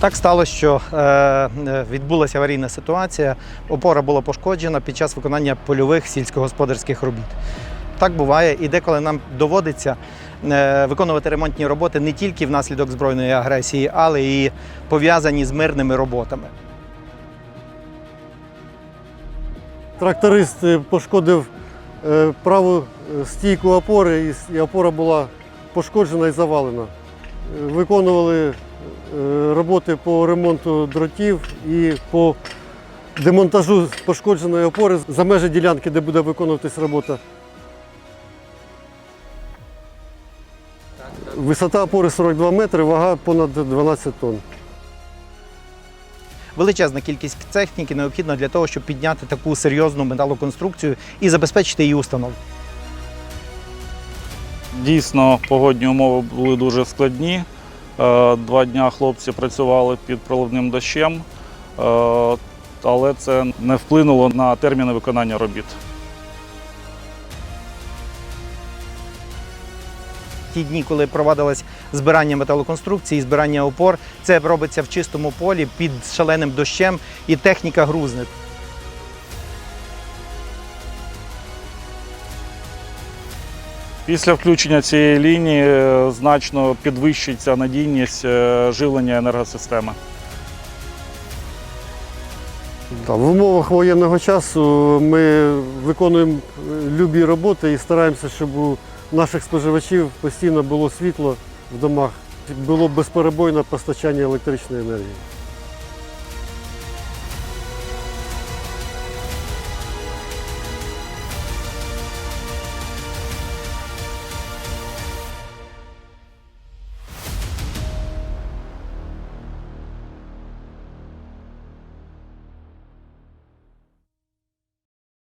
Так сталося, що е, е, відбулася аварійна ситуація. Опора була пошкоджена під час виконання польових сільськогосподарських робіт. Так буває, і деколи нам доводиться е, виконувати ремонтні роботи не тільки внаслідок збройної агресії, але і пов'язані з мирними роботами. Тракторист пошкодив праву стійку опори, і опора була пошкоджена і завалена. Виконували роботи по ремонту дротів і по демонтажу пошкодженої опори за межі ділянки, де буде виконуватись робота. Висота опори 42 метри, вага понад 12 тонн. Величезна кількість техніки необхідна для того, щоб підняти таку серйозну металоконструкцію і забезпечити її установку. Дійсно, погодні умови були дуже складні. Е, Два дня хлопці працювали під проливним дощем, е, але це не вплинуло на терміни виконання робіт. ті дні, коли проводилось збирання металоконструкції, збирання опор, це робиться в чистому полі під шаленим дощем, і техніка грузне. Після включення цієї лінії е, значно підвищиться надійність е, живлення енергосистеми. В умовах воєнного часу ми виконуємо е, любі роботи і стараємося, щоб у наших споживачів постійно було світло в домах, було безперебойне постачання електричної енергії.